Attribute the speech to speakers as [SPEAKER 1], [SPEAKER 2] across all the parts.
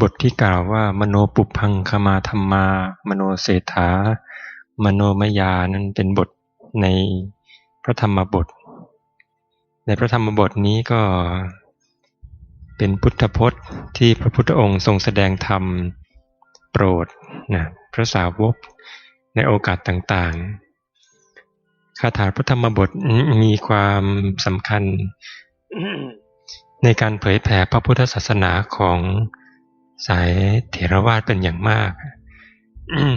[SPEAKER 1] บทที่กล่าวว่ามโนปุพังคมาธรรมา มโนเศรษฐามโนมยานั้นเป็นบทในพระธรรมบท ในพระธรรมบทนี้ก็เป็นพุทธพจน์ที่พระพุทธองค์ทรงแสดงธรรมโปรดนะพระสาวกในโอกาสต่างๆ คาถาพระธรรมบทมีความสำคัญ ในการเผยแผ่พระพุทธศาสนาของ สายเถรวาทเป็นอย่างมาก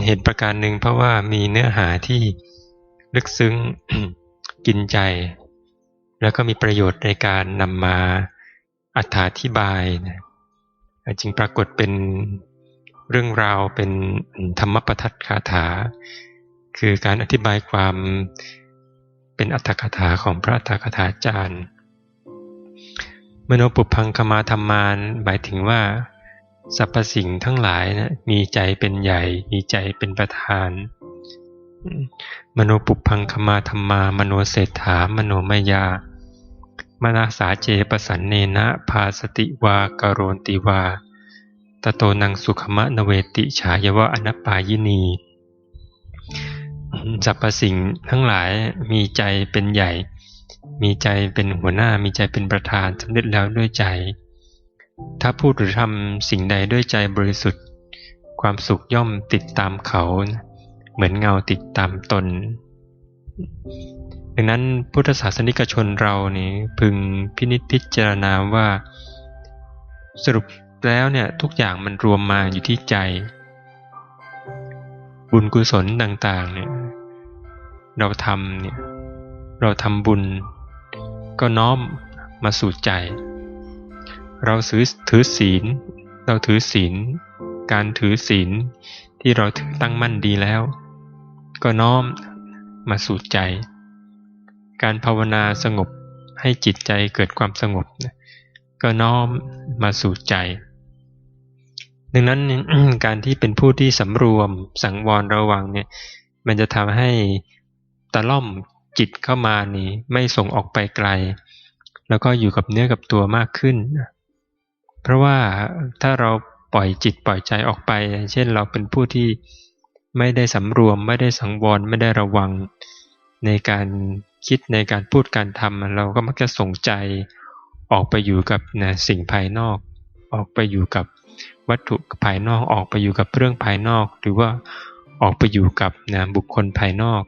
[SPEAKER 1] เหตุประการหนึ่งเพราะว่ามีเนื้อหาที่ลึกซึ้งกินใจ แล้วก็มีประโยชน์ในการนำมาอธิบายจึงปรากฏเป็นเรื่องราวเป็นธรรมปทัตคาถา คือการอธิบายความเป็นอัตถกถาของพระอัตถกถาจารย์ มโนปุพังคมาธรรมานหมายถึงว่า สรรพสิ่งทั้งหลายนะมีใจเป็นใหญ่ มีใจเป็นประธาน มโนปุพังคมาธรรมา มโนเศรษฐามโนมยามนาสาเจปสันเนนะพาสติวากโรนติวาตโตนังสุขมะนเวติฉายวะอนปายินีสรรพสิ่งทั้งหลายมีใจเป็นใหญ่ มีใจเป็นหัวหน้ามีใจเป็นประธานสำเร็จแล้วด้วยใจ ถ้าพูดหรือทำสิ่งใดด้วยใจบริสุทธิ์ ความสุขย่อมติดตามเขา เหมือนเงาติดตามตน ดังนั้นพุทธศาสนิกชนเรานี่พึงพินิจพิจารณาว่า สรุปแล้วเนี่ยทุกอย่างมันรวมมาอยู่ที่ใจ บุญกุศลต่างๆเนี่ยเราทำเนี่ยเราทำบุญก็น้อมมาสู่ใจ เราถือถือศีล เราถือศีล การถือศีลที่เราถือตั้งมั่นดีแล้ว ก็น้อมมาสู่ใจ การภาวนาสงบให้จิตใจเกิดความสงบ ก็น้อมมาสู่ใจ ดังนั้นการที่เป็นผู้ที่สำรวมสังวรระวังเนี่ยมันจะทำให้ตะล่อมจิตเข้ามานี่ไม่ส่งออกไปไกล แล้วก็อยู่กับเนื้อกับตัวมากขึ้น เพราะว่าถ้าเราปล่อยจิตปล่อยใจออกไป เช่นเราเป็นผู้ที่ไม่ได้สำรวม ไม่ได้สังวรไม่ได้ระวัง ในการคิดในการพูดการทำเราก็มักจะส่งใจออกไปอยู่กับนะสิ่งภายนอก ออกไปอยู่กับวัตถุภายนอกออกไปอยู่กับเรื่องภายนอก หรือว่าออกไปอยู่กับนะบุคคลภายนอก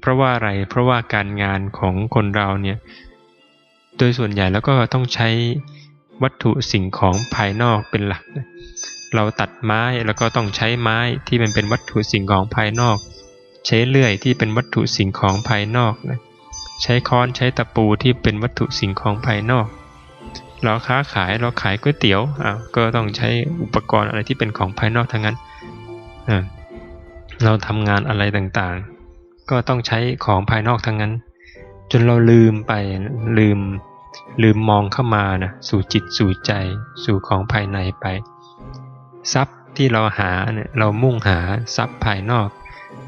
[SPEAKER 1] เพราะว่าอะไรเพราะว่าการงานของคนเราเนี่ยโดยส่วนใหญ่แล้วก็ต้องใช้ วัตถุสิ่งของภายนอกเป็นหลัก เราตัดไม้แล้วก็ต้องใช้ไม้ที่มันเป็นวัตถุสิ่งของภายนอก ใช้เลื่อยที่เป็นวัตถุสิ่งของภายนอกนะใช้ค้อนใช้ตะปูที่เป็นวัตถุสิ่งของภายนอก เราค้าขายเราขายก๋วยเตี๋ยวอ่าก็ต้องใช้อุปกรณ์อะไรที่เป็นของภายนอกทั้งนั้นเราทำงานอะไรต่างๆ ก็ต้องใช้ของภายนอกทั้งนั้น จนเราลืมไปลืม ลืมมองเข้ามานะสู่จิตสู่ใจ สู่ของภายในไป ทรัพย์ที่เราหาเนี่ยเรามุ่งหาทรัพย์ภายนอก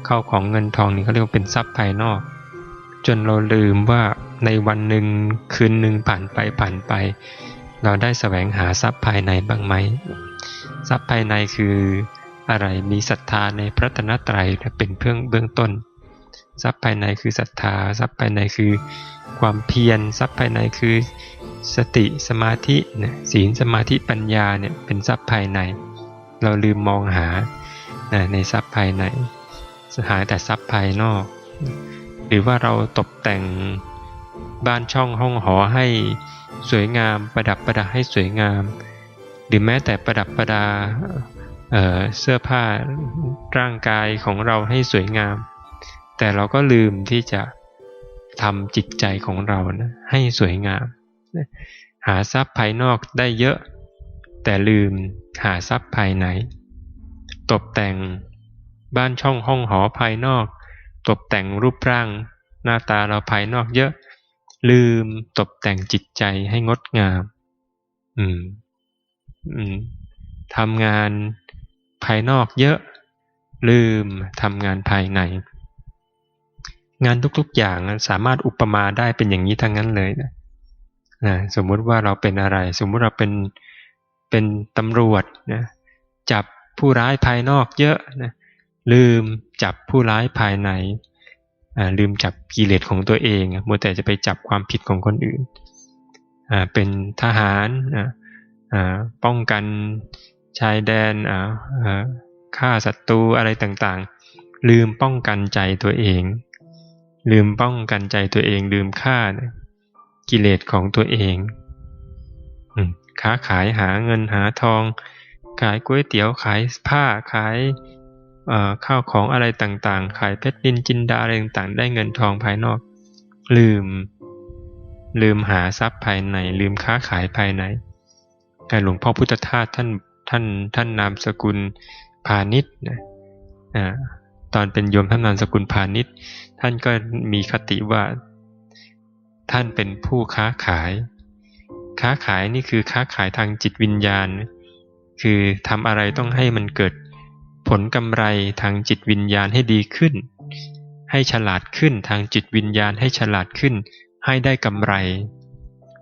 [SPEAKER 1] เข้าของเงินทองนี่เขาเรียกว่าเป็นทรัพย์ภายนอก จนเราลืมว่าในวันหนึ่งคืนหนึ่งผ่านไปผ่านไป เราได้แสวงหาทรัพย์ภายในบ้างไหมทรัพย์ภายในคืออะไรมีศรัทธาในพระตนตรัยเป็นเพื่องเบื้องต้น ทรัพย์ภายในคือศรัทธา ทรัพย์ภายในคือ ความเพียรทรัพย์ภายในคือสติสมาธิศีลสมาธิปัญญาเนี่ยเป็นทรัพย์ภายใน เราลืมมองหาในทรัพย์ภายในหายแต่ทรัพย์ภายนอก หรือว่าเราตกแต่งบ้านช่องห้องหอให้สวยงามประดับประดาให้สวยงาม หรือแม้แต่ประดับประดาเเสื้อผ้าร่างกายของเราให้สวยงาม แต่เราก็ลืมที่จะ ทำจิตใจของเรานะให้สวยงาม หาทรัพย์ภายนอกได้เยอะ แต่ลืมหาทรัพย์ภายใน ตกแต่งบ้านช่องห้องหอภายนอก ตกแต่งรูปร่าง หน้าตาเราภายนอกเยอะ ลืมตกแต่งจิตใจให้งดงาม อืม อืมทำงานภายนอกเยอะ ลืมทำงานภายใน งานทุกๆอย่างสามารถอุปมาได้เป็นอย่างนี้ทั้งนั้นเลยนะนะสมมุติว่าเราเป็นอะไร สมมุติเราเป็นเป็นตำรวจนะจับผู้ร้ายภายนอกเยอะนะลืมจับผู้ร้ายภายในลืมจับกิเลสของตัวเองมัวแต่จะไปจับความผิดของคนอื่น เป็นทหารป้องกันชายแดนฆ่าศัตรูอะไรต่างๆ ลืมป้องกันใจตัวเอง ลืมป้องกันใจตัวเองลืมฆ่ากิเลสของตัวเองค้าขายหาเงินหาทอง ขายก๋วยเตี๋ยวขายผ้าขายข้าวของอะไรต่างๆ ขายเพชรดินจินดาอะไรต่างๆ ได้เงินทองภายนอก ลืม ลืมหาทรัพย์ภายใน ลืมค้าขายภายในแต่หลวงพ่อพุทธทาสท่านท่านท่านนามสกุลพาณิชย์นะ ตอนเป็นโยมท่านนามสกุลพาณิชย์ ท่านก็มีคติว่า ท่านเป็นผู้ค้าขาย ค้าขายนี่คือค้าขายทางจิตวิญญาณ คือทำอะไรต้องให้มันเกิดผลกำไรทางจิตวิญญาณให้ดีขึ้น ให้ฉลาดขึ้นทางจิตวิญญาณให้ฉลาดขึ้น ให้ได้กำไร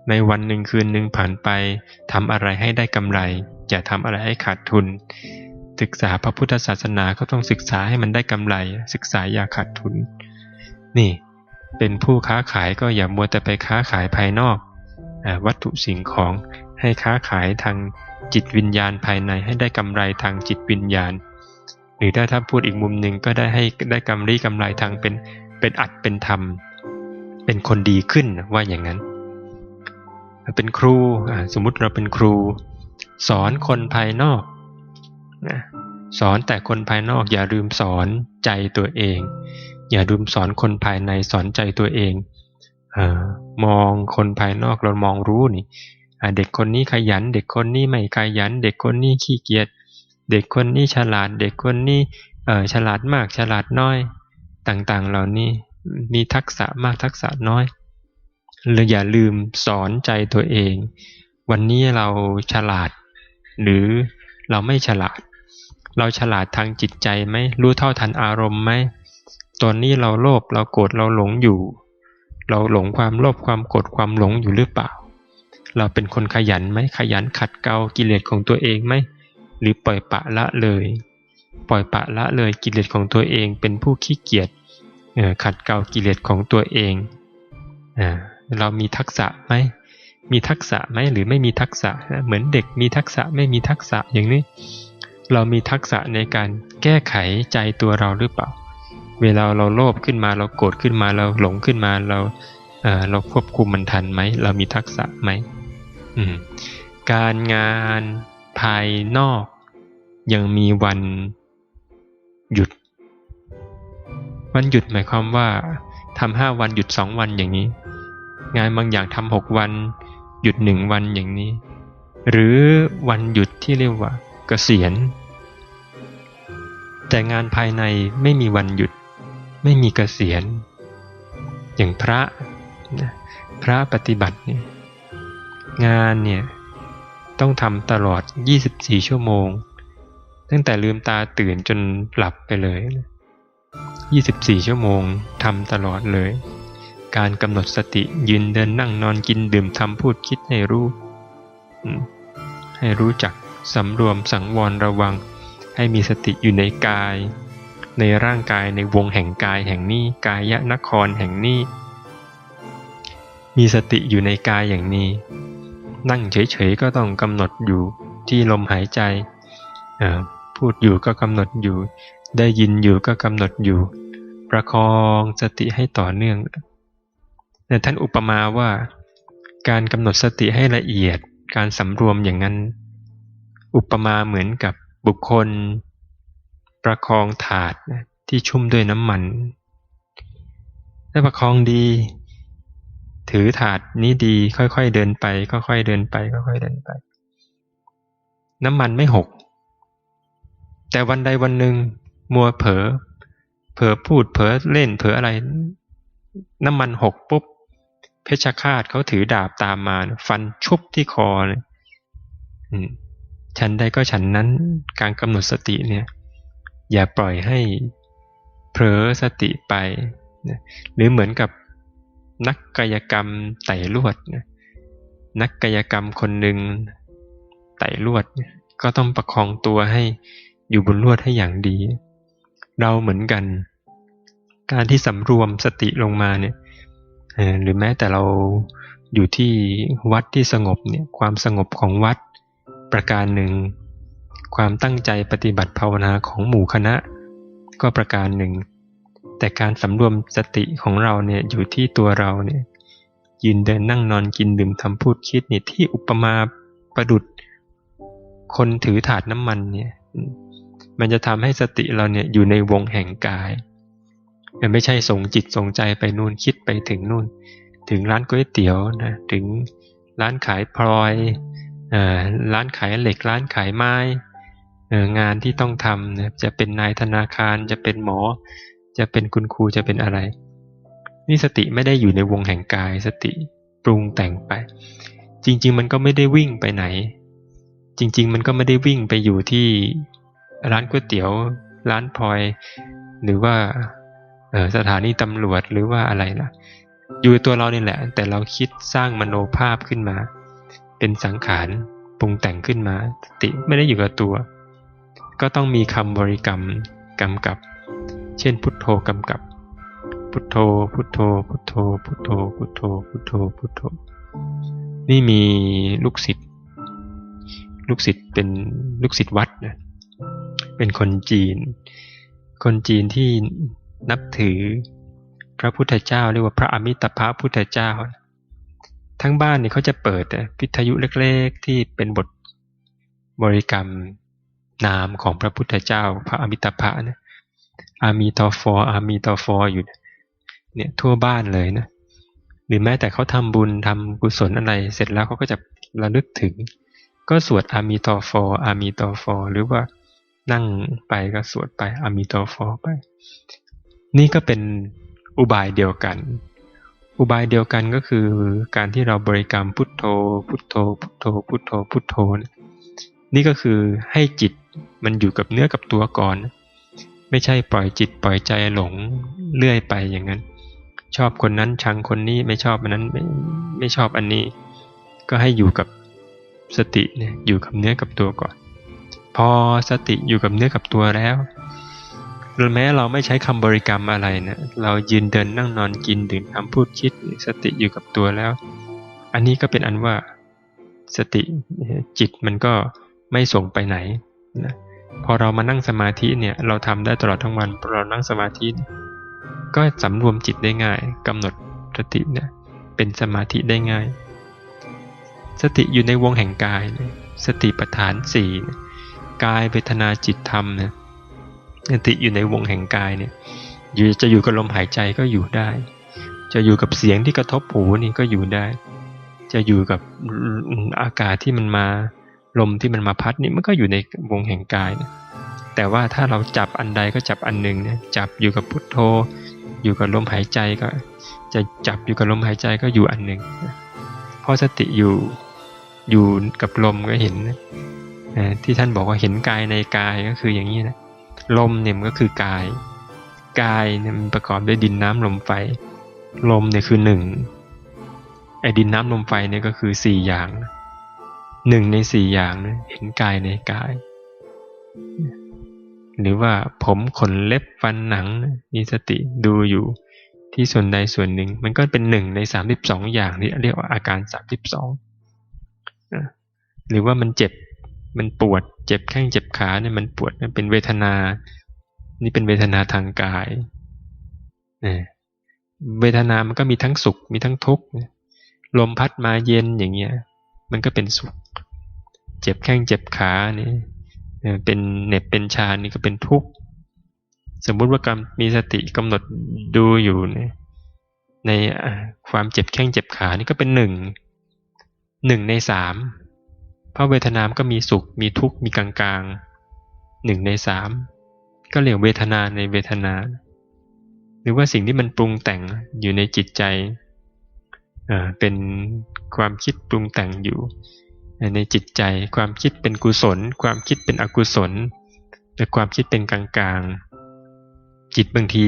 [SPEAKER 1] ในวันหนึ่งคืนหนึ่งผ่านไปทำอะไรให้ได้กำไรอย่าทำอะไรให้ขาดทุน ศึกษาพระพุทธศาสนาก็ต้องศึกษาให้มันได้กำไร ศึกษาอย่าขาดทุน นี่ เป็นผู้ค้าขายก็อย่ามัวแต่ไปค้าขายภายนอกอวัตถุสิ่งของให้ค้าขายทางจิตวิญญาณภายในให้ได้กำไรทางจิตวิญญาณ หรือถ้าถ้าพูดอีกมุมหนึ่งก็ได้ให้ได้กำไรกำไรทางเป็นเป็นอัดเป็นธรรม เป็นคนดีขึ้นว่าอย่างนั้น เป็นครูสมมุติเราเป็นครู สอนคนภายนอก นะสอนแต่คนภายนอกอย่าลืมสอนใจตัวเอง อย่าลืมสอนคนภายในสอนใจตัวเองอมองคนภายนอกเรามองรู้นี่เด็กคนนี้ขยัน เด็กคนนี้ไม่ขยัน เด็กคนนี้ขี้เกียจเด็กคนนี้ฉลาด เด็กคนนี้เออฉลาดมากฉลาดน้อย ต่างๆ เหล่านี้มีทักษะมากทักษะน้อยเราอย่าลืมสอนใจตัวเอง วันนี้เราฉลาด หรือเราไม่ฉลาด เราฉลาดทางจิตใจไหมรู้เท่าทันอารมณ์ไหมตอนนี้เราโลภเราโกรธเราหลงอยู่ เราหลงความโลภความโกรธความหลงอยู่หรือเปล่า เราเป็นคนขยันไหมขยันขัดเกลากิเลสของตัวเองไหมหรือปล่อยปะละเลย ปล่อยปะละเลยกิเลสของตัวเอง เป็นผู้ขี้เกียจขัดเกลากิเลสของตัวเองเรามีทักษะไหมมีทักษะไหมหรือไม่มีทักษะเหมือนเด็กมีทักษะไม่มีทักษะอย่างนี้ เรามีทักษะในการแก้ไขใจตัวเราหรือเปล่า เวลาเราโลภขึ้นมาเราโกรธขึ้นมาเราหลงขึ้นมาเราเราควบคุมมันทันไหม เรามีทักษะไหมการงานภายนอก ยังมีวันหยุด วันหยุดหมายความว่าทำห้าวันหยุดสองวันอย่างนี้ งานบางอย่างทำหกวัน หยุดหนึ่งวันอย่างนี้ หรือวันหยุดที่เรียกว่า กษียณ แต่งานภายในไม่มีวันหยุด ไม่มีเกษียณ อย่างพระพระปฏิบัติเนี่ยงานเนี่ยต้องทำตลอด 24 ชั่วโมง ตั้งแต่ลืมตาตื่นจนหลับไปเลย 24 ชั่วโมงทำตลอดเลย การกำหนดสติยืนเดินนั่งนอนกินดื่มทำพูดคิดให้รู้ ให้รู้จัก สำรวมสังวรระวัง ให้มีสติอยู่ในกาย ในร่างกายในวงแห่งกายแห่งนี้กายะนครแห่งนี้ มีสติอยู่ในกายอย่างนี้ นั่งเฉยๆก็ต้องกำหนดอยู่ที่ลมหายใจ พูดอยู่ก็กำหนดอยู่ ได้ยินอยู่ก็กำหนดอยู่ ประคองสติให้ต่อเนื่องแต่ท่านอุปมาว่า การกำหนดสติให้ละเอียดการสำรวมอย่างนั้น อุปมาเหมือนกับบุคคล ประคองถาดที่ชุ่มด้วยน้ำมันถ้าประคองดี ถือถาดนี้ดีค่อยๆเดินไป ค่อยๆเดินไป ค่อยๆเดินไป น้ำมันไม่หก แต่วันใดวันหนึ่งมัวเผลอเผลอพูดเผลอเล่นเผลออะไร น้ำมันหกปุ๊บ เพชฌฆาตเขาถือดาบตามมา ฟันชุบที่คอเลย ฉันใดก็ฉันนั้นการกำหนดสติเนี่ยอย่าปล่อยให้เผลอสติไปหรือเหมือนกับนักกายกรรมไต่ลวดนะนักกายกรรมคนหนึ่งไต่ลวด ก็ต้องประคองตัวให้อยู่บนลวดให้อย่างดี เราเหมือนกัน การที่สำรวมสติลงมาเนี่ยหรือแม้แต่เราอยู่ที่วัดที่สงบเนี่ยความสงบของวัด ประการหนึ่ง ความตั้งใจปฏิบัติภาวนาของหมู่คณะ ก็ประการหนึ่ง แต่การสำรวมสติของเราเนี่ยอยู่ที่ตัวเราเนี่ยยืนเดินนั่งนอนกินดื่มทำพูดคิดเนี่ยที่อุปมาประดุดคนถือถาดน้ำมันเนี่ยมันจะทำให้สติเราเนี่ยอยู่ในวงแห่งกายมันไม่ใช่ส่งจิตส่งใจไปนู่นคิดไปถึงนู่น ถึงร้านก๋วยเตี๋ยวนะถึงร้านขายพลอย ร้านขายเหล็กร้านขายไม้งานที่ต้องทำนะจะเป็นนายธนาคารจะเป็นหมอ จะเป็นคุณครูจะเป็นอะไร นี่สติไม่ได้อยู่ในวงแห่งกายสติปรุงแต่งไป จริง ๆ มันก็ไม่ได้วิ่งไปไหน จริง ๆ มันก็ไม่ได้วิ่งไปอยู่ที่ร้านก๋วยเตี๋ยว ร้านพลอย หรือว่าสถานีตำรวจหรือว่าอะไรนะอยู่ตัวเราเนี่แหละ แต่เราคิดสร้างมโนภาพขึ้นมา เป็นสังขารปรุงแต่งขึ้นมาสติไม่ได้อยู่กับตัว ก็ต้องมีคำบริกรรมกำกับ เช่น พุทโธกำกับ พุทโธ พุทโธ พุทโธ พุทโธ พุทโธ พุทโธ พุทโธ นี่มีลูกศิษย์ลูกศิษย์เป็นลูกศิษย์วัดนะเป็นคนจีน คนจีนที่นับถือพระพุทธเจ้าเรียกว่าพระอมิตรภพุทธเจ้า ทั้งบ้านเนี่ยเขาจะเปิดพิทยุเล็กๆ ที่เป็นบทบริกรรมนามของพระพุทธเจ้า พระอมิตรภะนะอามีตอฟออามีตอฟออยู่เนี่ยทั่วบ้านเลยนะหรือแม้แต่เขาทำบุญทำกุศลอะไรเสร็จแล้วเขาก็จะระลึกถึง ก็สวดอามีตอฟออามีตอฟอหรือว่านั่งไปก็สวดไปอามีตอฟอไป นี่ก็เป็นอุบายเดียวกัน อุบายเดียวกันก็คือการที่เราบริกรรมพุทโธ พุทโธ พุทโธ พุทโธ พุทโธ นี่ก็คือให้จิตมันอยู่กับเนื้อกับตัวก่อน ไม่ใช่ปล่อยจิตปล่อยใจหลงเลื่อยไปอย่างนั้น ชอบคนนั้นชังคนนี้ไม่ชอบอันนั้นไม่ไม่ชอบอันนี้ ก็ให้อยู่กับสติเนี่ยอยู่กับเนื้อกับตัวก่อน พอสติอยู่กับเนื้อกับตัวแล้ว หรือแม้เราไม่ใช้คำบริกรรมอะไรนะเรายืนเดินนั่งนอนกินดื่มทำพูดคิดสติอยู่กับตัวแล้ว อันนี้ก็เป็นอันว่าสติจิตมันก็ไม่ส่งไปไหนนะพอเรามานั่งสมาธิเนี่ยเราทำได้ตลอดทั้งวันพอเรานั่งสมาธิก็สำรวมจิตได้ง่ายกำหนดสติเนี่ยเป็นสมาธิได้ง่าย สติอยู่ในวงแห่งกาย สติปัฏฐานสี่กายเวทนาจิตธรรมเนี่ย ติอยู่ในวงแห่งกายเนี่ยอยู่จะอยู่กับลมหายใจก็อยู่ได้ จะอยู่กับเสียงที่กระทบหูนี่ก็อยู่ได้ จะอยู่กับอากาศที่มันมาลมที่มันมาพัดนี่มันก็อยู่ในวงแห่งกายนะแต่ว่าถ้าเราจับอันใดก็จับอันหนึ่งเนี่ยจับอยู่กับพุทโธ อยู่กับลมหายใจก็ จะจับอยู่กับลมหายใจก็อยู่อันหนึ่งพอสติอยู่อยู่กับลมก็เห็นนะที่ท่านบอกว่าเห็นกายในกายก็คืออย่างนี้นะ ลมเนี่ยมันก็คือกาย กายเนี่ยมันประกอบด้วยดินน้ำลมไฟ ลมเนี่ยคือหนึ่งไอ้ดินน้ำลมไฟเนี่ยก็คือสี่อย่างหนึ่งในสี่อย่างเนี่ยเห็นกายในกาย หรือว่าผมขนเล็บฟันหนังมีสติดูอยู่ที่ส่วนใดส่วนหนึ่ง มันก็เป็นหนึ่งในสามสิบสองอย่างที่เรียกว่าอาการสามสิบสองหรือว่ามันเจ็บ มันปวดเจ็บแข้งเจ็บขาเนี่ยมันปวดมันเป็นเวทนา นี่เป็นเวทนาทางกายเวทนามันก็มีทั้งสุขมีทั้งทุกข์ลมพัดมาเย็นอย่างเงี้ย มันก็เป็นสุข เจ็บแข้งเจ็บขานี่เป็นเหน็บเป็นชานี่ก็เป็นทุกข์สมมุติว่ากำมีสติกำหนดดูอยู่ในในความเจ็บแข้งเจ็บขานี่ก็เป็นหนึ่งหนึ่งในสาม เพราะเวทนามก็มีสุข มีทุกข์ มีกลางๆหนึ่งในสามก็เรียกเวทนาในเวทนา หรือว่าสิ่งที่มันปรุงแต่งอยู่ในจิตใจเป็นความคิดปรุงแต่งอยู่ ในจิตใจความคิดเป็นกุศล ความคิดเป็นอกุศลหรือความคิดเป็นกลางๆ จิตบางที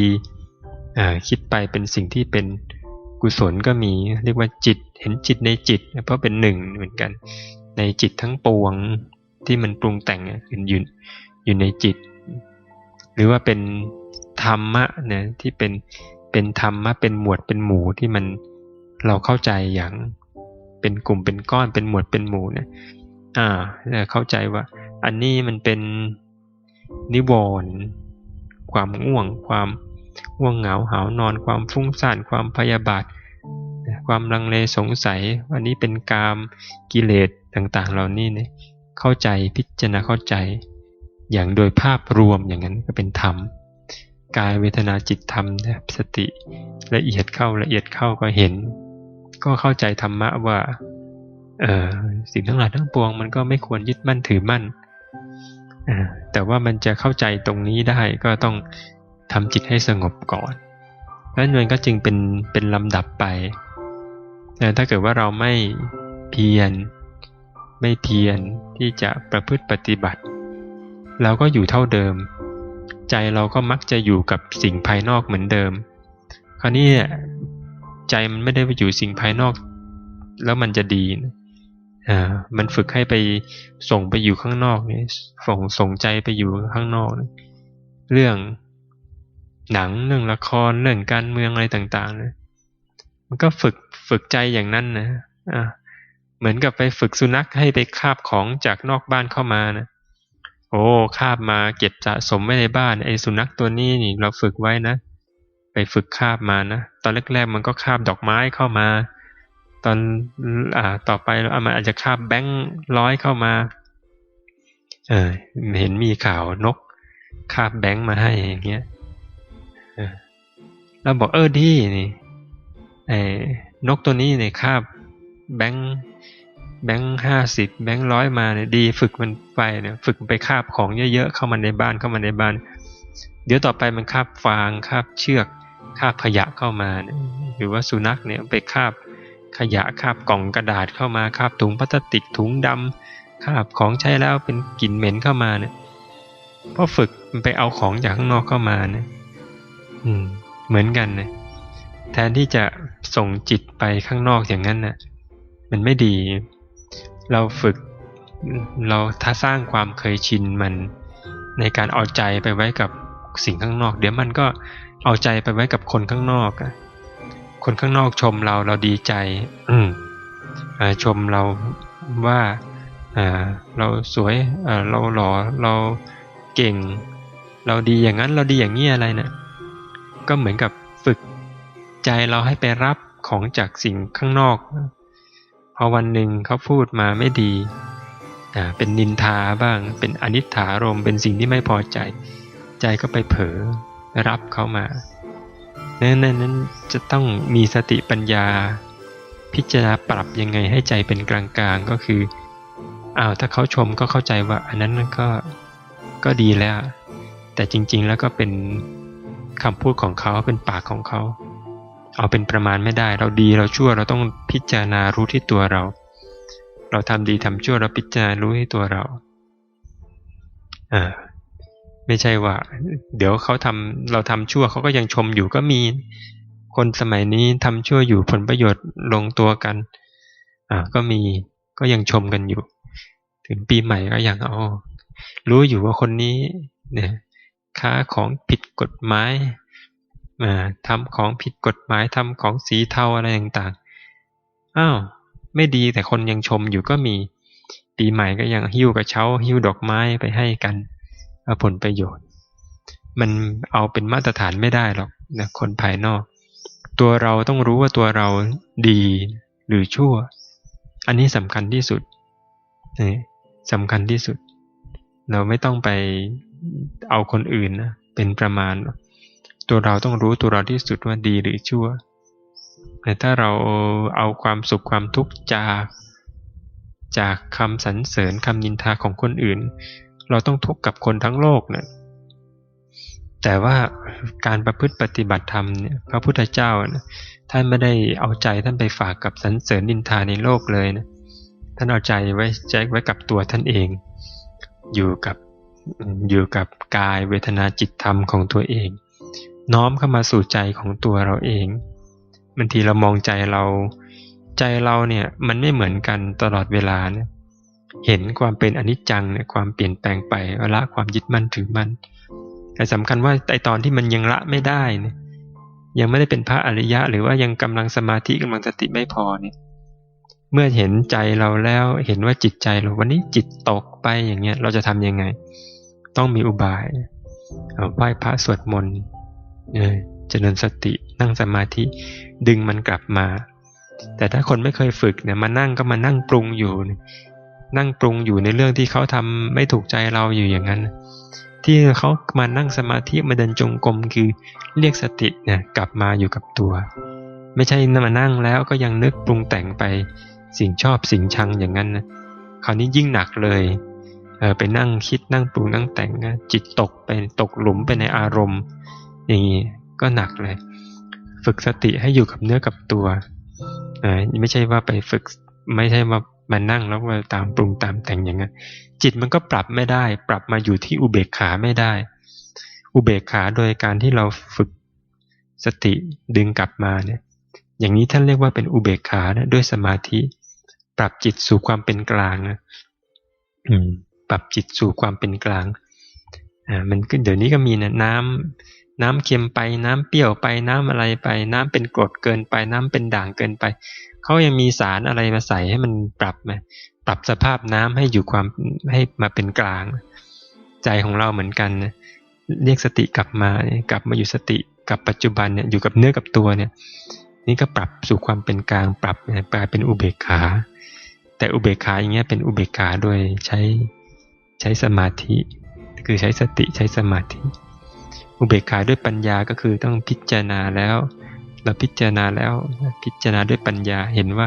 [SPEAKER 1] คิดไปเป็นสิ่งที่เป็นกุศลก็มี เรียกว่าจิตเห็นจิตในจิต เพราะเป็นหนึ่งเหมือนกัน ในจิตทั้งปวงที่มันปรุงแต่งอยู่อยู่ในจิต หรือว่าเป็นธรรมะเนี่ยที่เป็นเป็นธรรมะเป็นหมวดเป็นหมู่ที่มันเราเข้าใจอย่างเป็นกลุ่มเป็นก้อนเป็นหมวดเป็นหมู่เนี่ยอ่าเข้าใจว่า อันนี้มันเป็นนิวรณ์ความง่วง ความง่วงเหงาหานอน ความฟุ้งซ่านความพยาบาท ความลังเลสงสัยวันนี้เป็นกามกิเลสต่างๆ เหล่านี้เนี่ยเข้าใจพิจารณาเข้าใจ อย่างโดยภาพรวมอย่างนั้นก็เป็นธรรมกายเวทนาจิตธรรมนะสติละเอียดเข้าละเอียดเข้าก็เห็น ก็เข้าใจธรรมะว่าเออสิ่งทั้งหลายทั้งปวงมันก็ไม่ควรยึดมั่นถือมั่นแต่ว่ามันจะเข้าใจตรงนี้ได้ก็ต้องทำจิตให้สงบก่อนแล้วมันก็จึงเป็นเป็นลำดับไป แต่ถ้าเกิดว่าเราไม่เพียรไม่เพียรที่จะประพฤติปฏิบัติ เราก็อยู่เท่าเดิม ใจเราก็มักจะอยู่กับสิ่งภายนอกเหมือนเดิม คราวนี้ใจมันไม่ได้ไปอยู่สิ่งภายนอก แล้วมันจะดีอ่ามันฝึกให้ไปส่งไปอยู่ข้างนอกเนี่ยส่งส่งใจไปอยู่ข้างนอก เรื่องหนังเรื่องละครเรื่องการเมืองอะไรต่างๆนะ มันก็ฝึกฝึกใจอย่างนั้นนะอ่าเหมือนกับไปฝึกสุนัขให้ไปคาบของจากนอกบ้านเข้ามานะโอ้คาบมาเก็บสะสมไว้ในบ้านไอ้สุนัขตัวนี้นี่เราฝึกไว้นะ ไปฝึกคาบมานะตอนแรกๆมันก็คาบดอกไม้เข้ามา ตอนอ่าต่อไปเรามันอาจจะคาบแบงค์ร้อยเข้ามาเออเห็นมีข่าวนกคาบแบงค์มาให้อย่างเงี้ยเราบอกเออดีนี่ ไอ้นกตัวนี้เนี่ยคาบแบงค์แบงค์ห้าสิบแบงค์ร้อยมาเนี่ยดีฝึกมันไปเนี่ยฝึกไปคาบของเยอะๆเข้ามาในบ้านเข้ามาในบ้าน เดี๋ยวต่อไปมันคาบฟางคาบเชือกคาบขยะเข้ามาเนี่ยหรือว่าสุนัขเนี่ยไปคาบขยะคาบกล่องกระดาษเข้ามาคาบถุงพลาสติกถุงดำคาบของใช้แล้วเป็นกลิ่นเหม็นเข้ามาเนี่ยพอฝึกมันไปเอาของจากข้างนอกเข้ามาเนี่ยอืมเหมือนกันเนี่ย แทนที่จะส่งจิตไปข้างนอกอย่างนั้นน่ะมันไม่ดี เราฝึกเราถ้าสร้างความเคยชินมันในการเอาใจไปไว้กับสิ่งข้างนอก เดี๋ยวมันก็เอาใจไปไว้กับคนข้างนอกคนข้างนอกชมเราเราดีใจ อืชมเราว่าเราสวยเราหล่อเราเก่ง เราดีอย่างนั้นเราดีอย่างนี้อะไรเนะี่ยก็เหมือนกับฝึก ใจเราให้ไปรับของจากสิ่งข้างนอก พอวันหนึ่งเขาพูดมาไม่ดีอ่าเป็นนินทาบ้าง เป็นอนิถารม เป็นสิ่งที่ไม่พอใจ ใจก็ไปเผลอรับเขามานั้นนั้นจะต้องมีสติปัญญา พิจารณาปรับยังไงให้ใจเป็นกลางๆก็คืออ้าวถ้าเขาชมก็เข้าใจว่า อันนั้นก็ก็ดีแล้ว แต่จริงๆแล้วก็เป็นคำพูดของเขาเป็นปากของเขา เอาเป็นประมาณไม่ได้ เราดีเราชั่วเราต้องพิจารณารู้ที่ตัวเรา เราทำดีทำชั่วเราพิจารณารู้ที่ตัวเราอ่าไม่ใช่ว่า เดี๋ยวเขาทำเราทำชั่วเขาก็ยังชมอยู่ก็มี คนสมัยนี้ทำชั่วอยู่ผลประโยชน์ลงตัวกันอ่าก็มีก็ยังชมกันอยู่ ถึงปีใหม่ก็ยังเอรู้อยู่ว่าคนนี้เนี่ยค้าของผิดกฎหมาย ทำของผิดกฎหมายทำของสีเทาอะไรต่างๆอ้าวไม่ดีแต่คนยังชมอยู่ก็มีปีใหม่ก็ยังหิ้วกระเช้าหิ้วดอกไม้ไปให้กันผลประโยชน์ มันเอาเป็นมาตรฐานไม่ได้หรอกนะคนภายนอก ตัวเราต้องรู้ว่าตัวเราดีหรือชั่ว อันนี้สำคัญที่สุดนี่สำคัญที่สุด เราไม่ต้องไปเอาคนอื่นนะเป็นประมาณ ตัวเราต้องรู้ตัวเราที่สุดว่าดีหรือชั่ว แต่ถ้าเราเอาความสุขความทุกข์จากจากคำสรรเสริญคำนินทาของคนอื่น เราต้องทุกข์กับคนทั้งโลกเนะี่ยแต่ว่าการประพฤติปฏิบัติธรรมเนี่ยพระพุทธเจ้านะท่านไม่ได้เอาใจท่านไปฝากกับสรรเสริญนินทาในโลกเลยนะท่านเอาใจไว้ใจไว้กับตัวท่านเอง อยู่กับอยู่กับกายเวทนาจิตธรรมของตัวเอง น้อมเข้ามาสู่ใจของตัวเราเองบางทีเรามองใจเรา ใจเราเนี่ยมันไม่เหมือนกันตลอดเวลาเนี่ยเห็นความเป็นอนิจจังเนี่ยความเปลี่ยนแปลงไปละความยึดมั่นถือมั่นแต่สำคัญว่าไอตอนที่มันยังละไม่ได้เนี่ยยังไม่ได้เป็นพระอริยะ หรือว่ายังกำลังสมาธิกำลังสติไม่พอเนี่ยเมื่อเห็นใจเราแล้วเห็นว่าจิตใจเราวันนี้จิตตกไปอย่างเงี้ยเราจะทำยังไง ต้องมีอุบายไหว้พระสวดมนต์ เออเจริญสตินั่งสมาธิดึงมันกลับมา แต่ถ้าคนไม่เคยฝึกเนี่ยมานั่งก็มานั่งปรุงอยู่ นั่งปรุงอยู่ในเรื่องที่เขาทำไม่ถูกใจเราอยู่อย่างนั้น ที่เขามานั่งสมาธิมาเดินจงกรมคือเรียกสติเนี่ยกลับมาอยู่กับตัว ไม่ใช่มานั่งแล้วก็ยังนึกปรุงแต่งไปสิ่งชอบสิ่งชังอย่างนั้นนะคราวนี้ยิ่งหนักเลยเออไปนั่งคิดนั่งปรุงนั่งแต่งจิตตกไปตกหลุมไปในอารมณ์ อย่างนี้ก็หนักเลย ฝึกสติให้อยู่กับเนื้อกับตัวไม่ใช่ว่าไปฝึกไม่ใช่ว่ามานั่งแล้วมาตามปรุงตามแต่งอย่างนั้นจิตมันก็ปรับไม่ได้ ปรับมาอยู่ที่อุเบกขาไม่ได้ อุเบกขาโดยการที่เราฝึกสติดึงกลับมาเนี่ย อย่างนี้ท่านเรียกว่าเป็นอุเบกขานะด้วยสมาธิ ปรับจิตสู่ความเป็นกลางนะปรับจิตสู่ความเป็นกลางอ่ามันเดี๋ยวนี้ก็มีนะน้ำ น้ำเค็มไปน้ำเปรี้ยวไปน้ำอะไรไป น้ำเป็นกรดเกินไป น้ำเป็นด่างเกินไปเขายังมีสารอะไรมาใส่ให้มันปรับไหมปรับสภาพน้ำให้อยู่ความให้มาเป็นกลาง ใจของเราเหมือนกันเรียกสติกลับมากลับมาอยู่สติกับปัจจุบันเนี่ยอยู่กับเนื้อกับตัวเนี่ย นี่ก็ปรับสู่ความเป็นกลางปรับกลายเป็นอุเบกขา แต่อุเบกขาอย่างเงี้ยเป็นอุเบกขาโดยใช้ใช้สมาธิ คือใช้สติใช้สมาธิ อุเบกขาด้วยปัญญาก็คือต้องพิจารณาแล้ว เราพิจารณาแล้วพิจารณาด้วยปัญญาเห็นว่า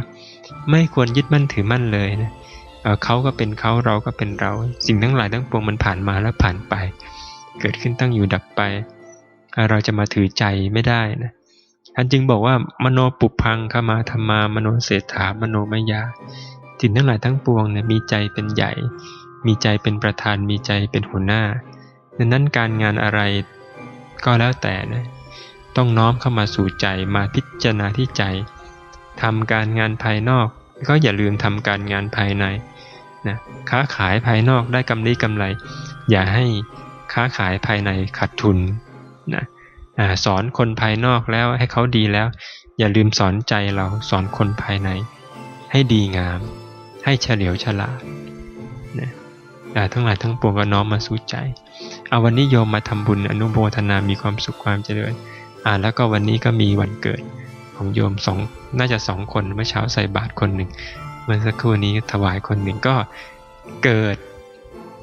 [SPEAKER 1] ไม่ควรยึดมั่นถือมั่นเลยนะเขาก็เป็นเขาเราก็เป็นเรา สิ่งทั้งหลายทั้งปวงมันผ่านมาแล้วผ่านไป เกิดขึ้นตั้งอยู่ดับไป เราจะมาถือใจไม่ได้นะท่านจึงบอกว่ามโนปุพังขมาธรรมามโนเศรษฐามโนมยาสิ่งทั้งหลายทั้งปวงเนี่ยมีใจเป็นใหญ่ มีใจเป็นประธานมีใจเป็นหัวหน้าดังนั้นการงานอะไร ก็แล้วแต่นะต้องน้อมเข้ามาสู่ใจมาพิจารณาที่ใจทำการงานภายนอก ก็อย่าลืมทำการงานภายในนะค้าขายภายนอกได้กำไรกำไร อย่าให้ค้าขายภายในขาดทุนนะสอนคนภายนอกแล้วให้เขาดีแล้ว อย่าลืมสอนใจเราสอนคนภายใน ให้ดีงาม ให้เฉลียวฉลาดนะ ทั้งหลายทั้งปวงก็น้อมมาสู่ใจ เอาวันนี้โยมมาทำบุญอนุโมทนา มีความสุขความเจริญอ่าแล้วก็วันนี้ก็มีวันเกิดของโยมสองน่าจะสองคนเมื่อเช้าใส่บาตรคนหนึ่งเมื่อสักครู่นี้ถวายคนหนึ่งก็เกิด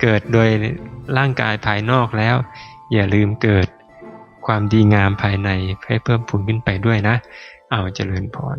[SPEAKER 1] เกิดโดยร่างกายภายนอกแล้ว อย่าลืมเกิดความดีงามภายในให้เพิ่มพูนขึ้นไปด้วยนะ เอาเจริญพร